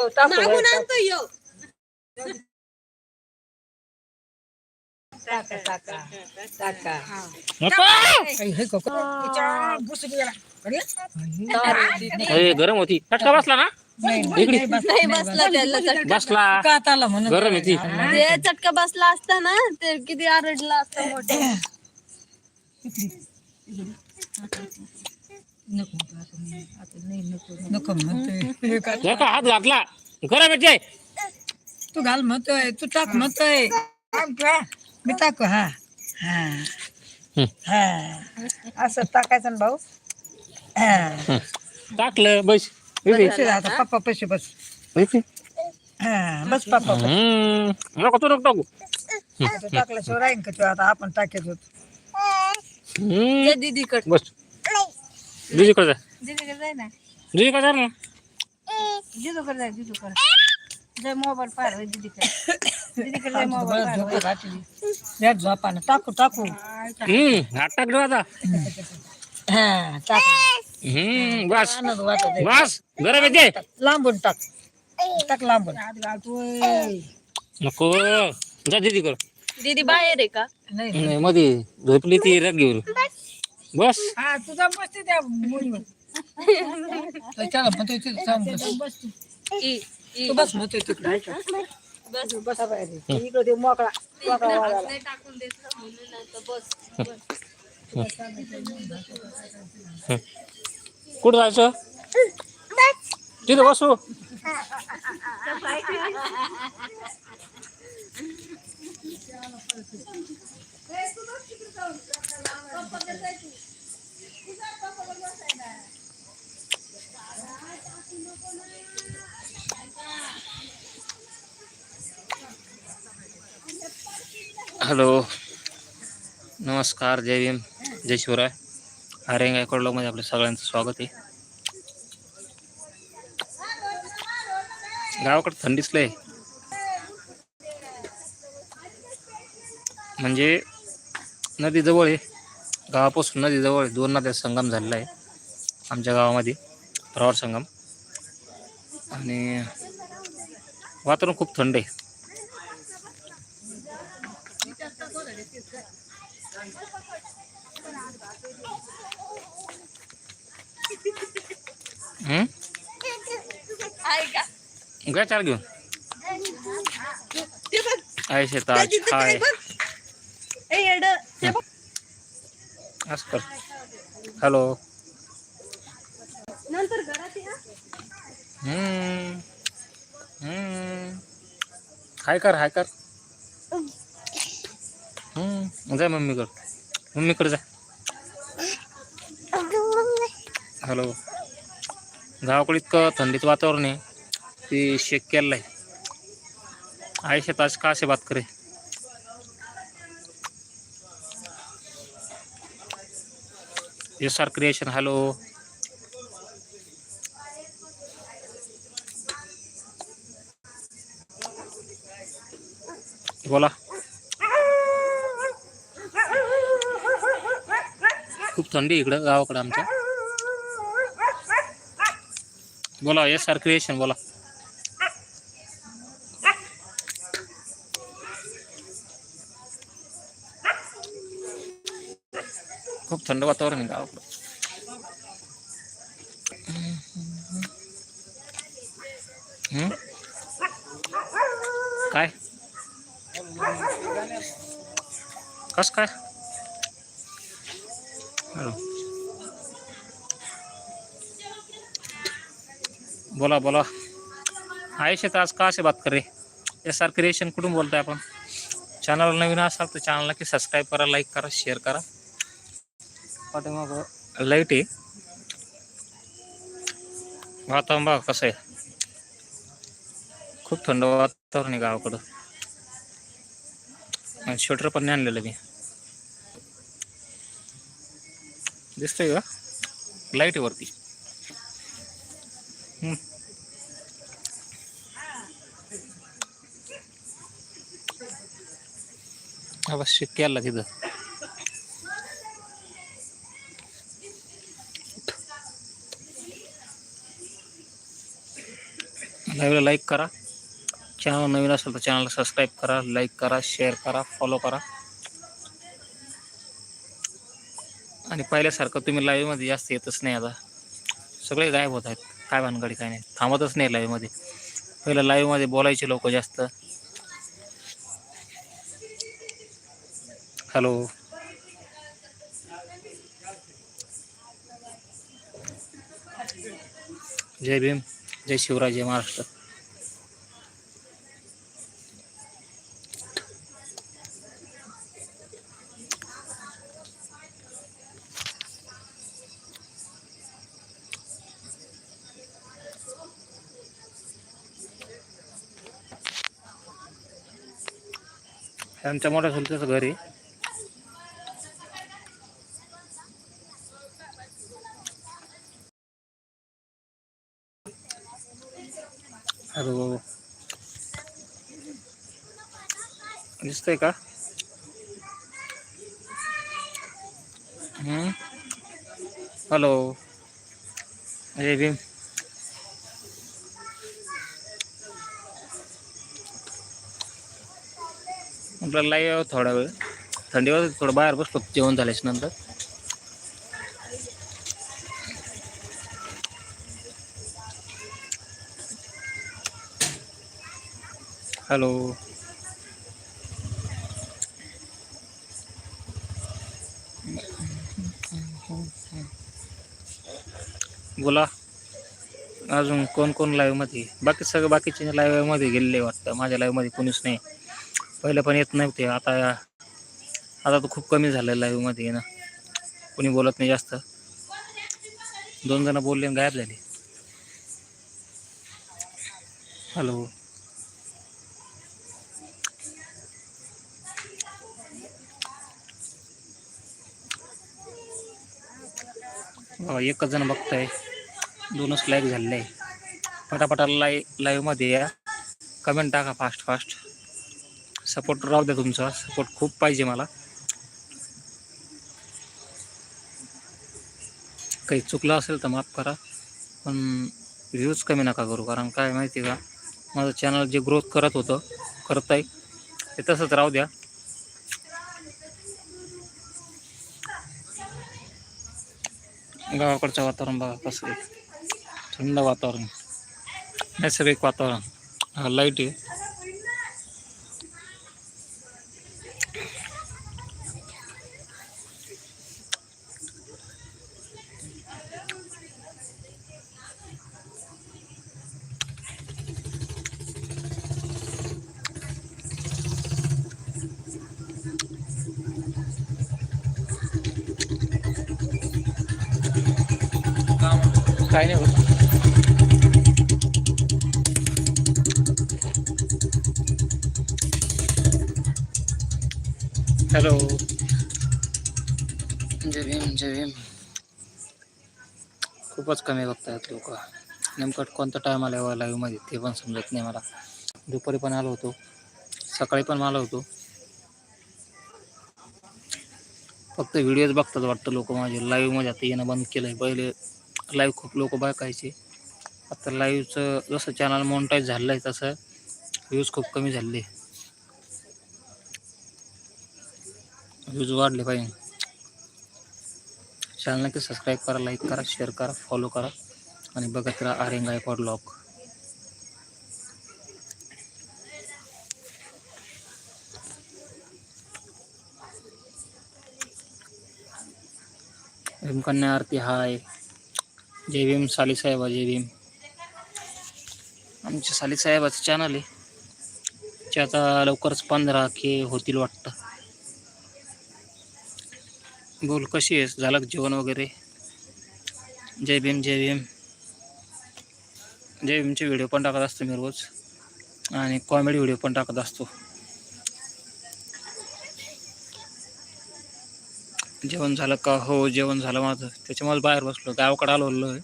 मागून आणतो यो टाका टाका टाका नको हे कोको तिच्या बुसकी गेला अरे ए, गरम होती फटका बसला ना नाही इकडे. नाही बसला त्याला चटका बसला गरम आहे ती ते चटका बसला असता ना ते किती आरडला असता मोठा नको आता नाही, आता नाही नको नको. म्हणतोय. हे हात घातला? तू घाल म्हणतोय तू टाक म्हणतोय? मी टाकू हा. हा. हं. हा. असं टाकायचं ना भाऊ? हा. टाकलं बस. आता पप्पा पैसे बस. हा बस पप्पा. नको तू नको टाकू. टाकल्याशिवाय राहीन का तू? आता आपण टाकत होतो. हम्म. ये दीदीकडे. बस. दीदीकडे जा दीदीकडे जाय ना दीदीकडे जा ना दीदूकडे जाय दीदूकडे जाय मोबाईल पार दीदीकडे दीदीकडे जाय मोबाईल बस, पार झोपा घातली. या झोपानं टाकू टाकू हम्म हात टाकलं आता हा टाक हम्म बस आनंद वाटत आहे. बस गरम येते लांबून टाक टाक लांबून नको जा दीदीकडे दीदी बाहेर आहे का नाही नाही मध्ये झोपली ती रग घेऊन बस. हा तुझा मस्ती त्या मुलीवर. त्याला म्हणतोय तिथं जाऊन बस. ई तू बस म्हणतोय तिकडे. बस. बसा. इकडे ते मोकळा मोकळा वागायला. नाही टाकून देत ना म्हणून नाही तर बस बस. कुठं जायचं? तिथं बसू. हॅलो। नमस्कार जय भीम जय शिवराय। आर्यंग गायकवाडमध्ये आपल्या सगळ्यांचं स्वागत आहे. गावाकडे थंडीच लय म्हणजे नदी जवळ आहे. गावापासून नदी जवळ आहे. दोन नद्या संगम झालेला आहे. आमच्या गावामध्ये प्रवार संगम. आणि वातावरण खूप थंड आहे. काय चाल घेऊन. हाय असं कर. हॅलो. नंतर घरात या हम्म. हम्म. हाय कर हाय कर. हम्म. जाय मम्मीकडं. मम्मीकडे जा. हॅलो. गावाकडे इतकं थंडीचं वातावरण आहे ते शेक केलेलं आहे आई शेताच का असे बात करे? एस आर क्रिएशन हॅलो बोला. खूप थंडी आहे इकडं गावाकडं आमच्या. बोला एस आर क्रिएशन बोला. खूप थंड वातावरण आहे गावाकडं. काय? कस काय? हॅलो. बोला बोला। आयुष्यात आज का असे बात करे. एस आर क्रिएशन कुठून बोलतोय आपण? चॅनल नवीन असाल तर चॅनलला की सबस्क्राईब करा लाईक करा शेअर करा. पाठीमाग लाईट आहे. वातावरण बघा कसं आहे. खूप थंड वातावरण आहे गावाकडं. स्वेटर पण नाही आणलेलं मी. दिसतंय का? लाईट वरती. हम्म. हा बस केला तिथं. लाईव्हला लाईक करा. चॅनल नवीन असेल तर चॅनलला सबस्क्राईब करा लाईक करा शेअर करा फॉलो करा. आणि पहिल्यासारखं तुम्ही लाईव्हमध्ये जास्त येतच नाही आता. सगळे गायब होत आहेत. काय भानगडी काय नाही. थांबतच नाही लाईव्हमध्ये पहिलं लाईव्हमध्ये बोलायचे लोक जास्त. हॅलो. जय भीम जय शिवराय जय महाराष्ट्र. आमच्या मोठ्या चुलत्याचं घर आहे हॅलो दिसतंय का? हॅलो अरे भीम. आपल्याला लाईव्ह थोडा वेळ. थंडीवर थोडं बाहेर बसतो जेवण झाल्याच्यानंतर. हॅलो बोला. अजून कोण कोण live मध्ये? आहे? बाकी सगळं बाकीचे live मध्ये गेलेले वाटतं. माझ्या live मध्ये कोणीच नाही. पहिलं पण येत नव्हते. आता आता तर खूप कमी झालं live मध्ये येणं. कोणी बोलत नाही जास्त. दोन जण बोलले गायब झाले. हॅलो एकच जण बघताय. दोनच लाईक झालेले आहे. पटापटा लाई लाईव्हमध्ये या. कमेंट टाका फास्ट फास्ट सपोर्ट राहू द्या तुमचा. सपोर्ट खूप पाहिजे मला. काही चुकलं असेल तर माफ करा. पण व्ह्यूज कमी नका करू. कारण काय माहिती आहे का? माझं चॅनल जे ग्रोथ करत होतं करत आहे ते तसंच राहू द्या. गावाकडचं वातावरण बघा कसं आहे. थंड वातावरण नैसर्गिक वातावरण हा लाइट आहे काय नाही हॅलो. जय भीम जय भीम. खूपच कमी बघतायत लोक. नेमकं कोणता टाईम आला यावा लाईव्हमध्ये ते पण समजत नाही मला. दुपारी पण आलो होतो. सकाळी पण आलो होतो. फक्त व्हिडिओज बघतात वाटतं लोक माझे. लाईव्हमध्ये आता येणं बंद केलं आहे पहिले लाईव्ह खूप लोक बघायचे. आता लाईव्हचं जसं चॅनल मोनटाईज झालं आहे तसं व्ह्यूज खूप कमी झाले व्ह्यूज वाढले पाहिजे. चॅनल नक्की सबस्क्राईब करा लाईक करा शेअर करा फॉलो करा. आणि बघत राहा आरेंग आयकॉड लॉक भीमकन्या आरती हाय. जय भीम साली साहेबा जय भीम. आमच्या साली साहेबाचं चॅनल आहे. ते आता लवकरच पंधरा के होतील वाटतं. बोल कशी आहेस? झालं जेवण वगैरे? जय भीम जय भीम. जय भीमचे व्हिडिओ पण टाकत असतो मी रोज. आणि कॉमेडी व्हिडिओ पण टाकत असतो. जेवण झालं का? हो जेवण झालं माझं. त्याच्यामुळे बाहेर बसलो. गावाकडे आलो आहे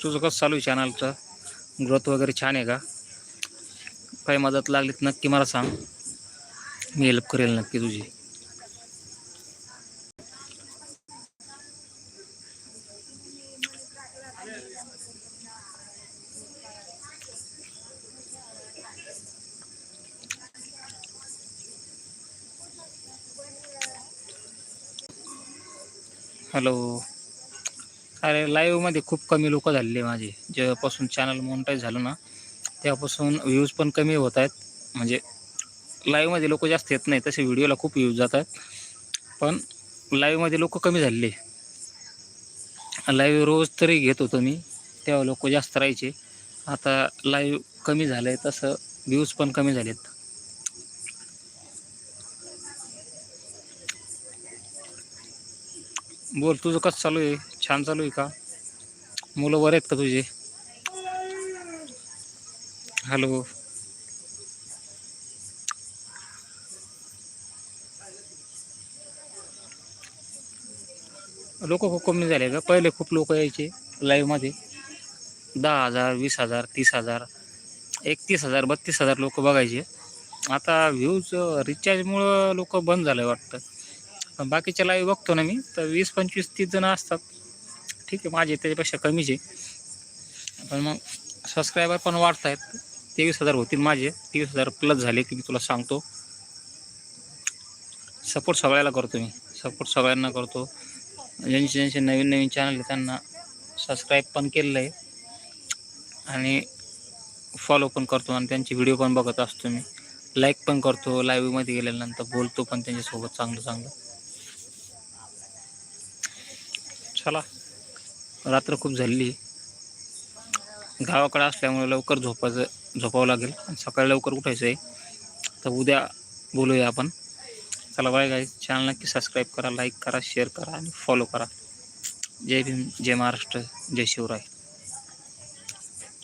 तुझं कसं चालू आहे चॅनलचं ग्रोथ वगैरे छान आहे का? काही मदत लागली तर नक्की मला सांग. मी हेल्प करेल नक्की तुझी. हॅलो अरे लाईव्हमध्ये खूप कमी लोक झालेले माझे. जेव्हापासून चॅनल मोनटाईज झालं ना तेव्हापासून व्ह्यूज पण कमी होत आहेत. म्हणजे लाईव्हमध्ये लोक जास्त येत नाही तसे व्हिडिओला खूप यूज जातात. पण लाईव्हमध्ये लोक कमी झालेले. लाईव्ह रोज तरी घेत होतो मी तेव्हा लोक जास्त राहायचे. आता लाईव्ह कमी झालं आहे तसं व्ह्यूज पण कमी झालेत. बोल तुझं कसं चालू आहे? छान चालू आहे का? मुलं बरे आहेत का तुझे? हॅलो लोक खूप कमी झाले का पहिले खूप लोक यायचे लाईव्हमध्ये दहा हजार वीस हजार तीस हजार एकतीस हजार बत्तीस हजार लोक बघायचे. आता व्ह्यूज रिचार्जमुळं लोक बंद झालं वाटतं. पण बाकीच्या लाईव्ह बघतो ना मी तर वीस पंचवीस तीस जणं असतात. ठीक आहे माझे त्याच्यापेक्षा कमीचे. पण मग सबस्क्रायबर पण वाढत आहेत. तेवीस हजार होतील माझे. तेवीस हजार प्लस झाले की मी तुला सांगतो. सपोर्ट सगळ्याला करतो मी. सपोर्ट सगळ्यांना करतो. ज्यांचे ज्यांचे नवीन नवीन चॅनल आहे त्यांना सबस्क्राईब पण केलेलं आहे. आणि फॉलो पण करतो आणि त्यांचे व्हिडिओ पण बघत असतो मी. लाईक पण करतो लाईव्हमध्ये गेल्यानंतर बोलतो पण त्यांच्यासोबत चांगलं चांगलं. चला रात्र खूप झालेली गावाकडे असल्यामुळे लवकर झोपायचं झोपावं लागेल. आणि सकाळी लवकर उठायचं आहे. तर उद्या बोलूया आपण. चला बाय गाईज चॅनल नक्की सबस्क्राईब करा लाईक करा शेअर करा आणि फॉलो करा. जय भीम जय महाराष्ट्र जय शिवराय.